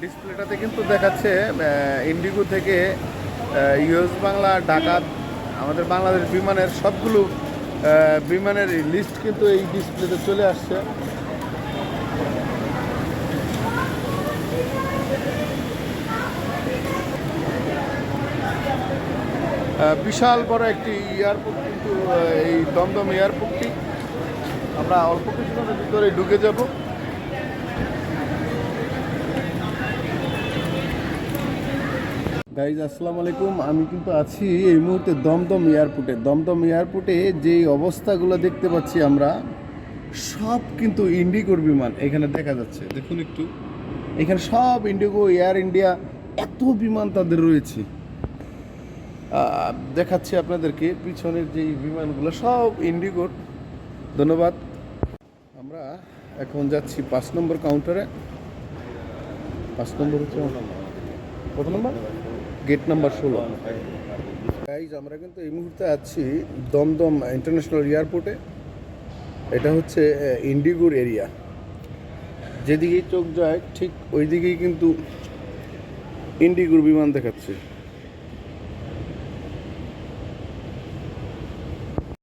ডিসপ্লেটাতে কিন্তু দেখাচ্ছে ইন্ডিগো থেকে ইউএস বাংলা ঢাকা আমাদের বাংলাদেশ বিমানের সবগুলো বিমানের লিস্ট কিন্তু এই ডিসপ্লেতে চলে আসছে। বিশাল বড় একটি এয়ারপোর্ট কিন্তু এই দমদম এয়ারপোর্টটি। আমরা অল্প কিছুক্ষণের ভিতরে ঢুকে যাব। গাইজ আসসালামু আলাইকুম। আমি কিন্তু আছি এই মুহূর্তে দমদম এয়ারপোর্টে। দমদম এয়ারপোর্টে যে অবস্থাগুলো দেখতে পাচ্ছি আমরা, সব কিন্তু ইন্ডিগোর বিমান এখানে দেখা যাচ্ছে। দেখুন একটু। এখানে সব ইন্ডিগো, এয়ার ইন্ডিয়া, এত বিমান তাদের রয়েছে। দেখাচ্ছি আপনাদেরকে পিছনের যে বিমানগুলো, সব ইন্ডিগোর। ধন্যবাদ। আমরা এখন যাচ্ছি পাঁচ নম্বর কাউন্টারে পাঁচ নম্বর হচ্ছে কত নম্বর? গেট নাম্বার ষোলো। গাইজ আমরা কিন্তু এই মুহূর্তে আছি দমদম ইন্টারন্যাশনাল এয়ারপোর্টে এটা হচ্ছে ইন্ডিগুর এরিয়া। যেদিকেই চোখ যায়, ঠিক ওই দিকেই কিন্তু ইন্ডিগোর বিমান দেখাচ্ছে।